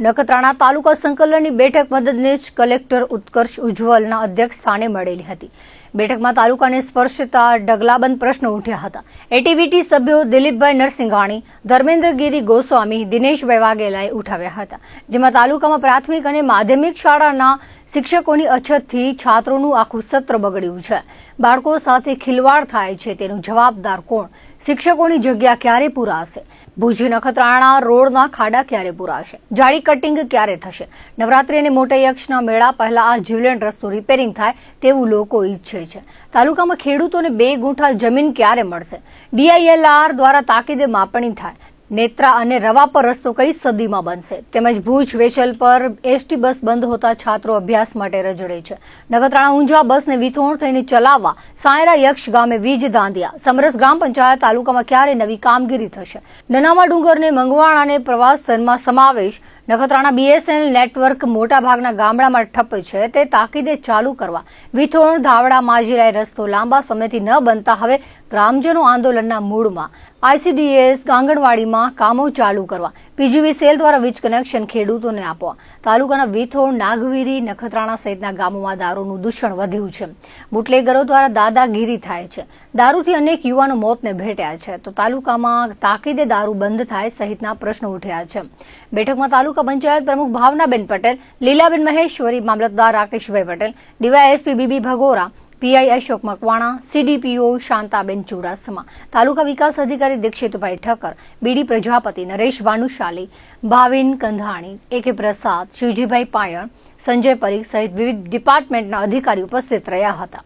નખત્રાણા તાલુકા સંકલનની બેઠક મદદનીશ કલેક્ટર ઉત્કર્ષ ઉજ્જવલના અધ્યક્ષ સ્થાને મળેલી હતી. બેઠકમાં તાલુકાને સ્પર્શતા ઢગલાબંધ પ્રશ્નો ઉઠ્યા હતા. એટીવીટી સભ્યો દિલીપભાઈ નરસિંઘાણી, ધર્મેન્દ્રગીરી ગોસ્વામી, દિનેશભાઈ વાઘેલાએ ઉઠાવ્યા હતા. જેમાં તાલુકામાં પ્રાથમિક અને માધ્યમિક શાળાના શિક્ષકોની અછતથી છાત્રોનું આખું સત્ર બગડ્યું છે. બાળકો સાથે ખિલવાડ થાય છે તેનો જવાબદાર કોણ? શિક્ષકોની જગ્યા ક્યારે પૂરાશે? ભુજ નખત્રાણા રોડના ખાડા ક્યારે પૂરાશે? જાળી કટિંગ ક્યારે થશે? નવરાત્રી અને મોટા યક્ષના મેળા પહેલા આ જીવલેણ રસ્તો રિપેરિંગ થાય તેવું લોકો ઈચ્છે છે. તાલુકામાં ખેડૂતોને બે ગુંઠા જમીન ક્યારે મળશે? ડીઆઈએલઆર દ્વારા તાકીદે માપણી થાય. નેત્રા અને રવા પર રસ્તો કઈ સદીમાં બનશે? તેમજ ભુજ વેચલ પર એસટી બસ બંધ હોતા છાત્રો અભ્યાસ માટે રજડે છે. નખત્રાણા ઊંઝા બસને વિથોણ થઈને ચલાવવા સાયરા યક્ષ ગામે વીજ દાંધિયા સમરસ ગ્રામ પંચાયત તાલુકામાં ક્યારે નવી કામગીરી થશે? નનામા ડુંગરને મંગવાણાને પ્રવાસનમાં સમાવેશ નખત્રાણા બીએસએનએલ નેટવર્ક મોટાભાગના ગામડામાં ઠપ છે. તે તાકીદે ચાલુ કરવા વિથોણ, ધાવડા માજીરાય રસ્તો લાંબા સમયથી ન બનતા હવે ગ્રામજનો આંદોલનના મૂળમાં. આઈસીડીએસ આંગણવાડીમાં કામો ચાલુ કરવા. પીજીવી સેલ દ્વારા વીજ કનેક્શન ખેડૂતોને આપવા. તાલુકાના વિથોણ નાગવીરી, નખત્રાણા સહિતના ગામોમાં દારૂનું દૂષણ વધ્યું છે. બુટલેગરો દ્વારા દાદાગીરી થાય છે. દારૂથી અનેક યુવાનો મોતને ભેટ્યા છે. તો તાલુકામાં તાકીદે દારૂ બંધ થાય સહિતના પ્રશ્નો ઉઠ્યા છે. બેઠકમાં તાલુકા પંચાયત પ્રમુખ ભાવનાબેન પટેલ, લીલાબેન મહેશ્વરી, મામલતદાર Rakeshbhai Patel, DYSP BB Bhagora PI Ashok Makwana, CDPO Shantaben Chudasama, taluka વિકાસ અધિકારી દીક્ષિતભાઈ ઠક્કર, બીડી પ્રજાપતિ નરેશ ભાનુશાલી ભાવિન કંધાણી, એકે પ્રસાદ, શિવજીભાઈ પાયણ, સંજય પરીખ સહિત વિવિધ ડિપાર્ટમેન્ટના અધિકારી ઉપસ્થિત રહ્યા હતા.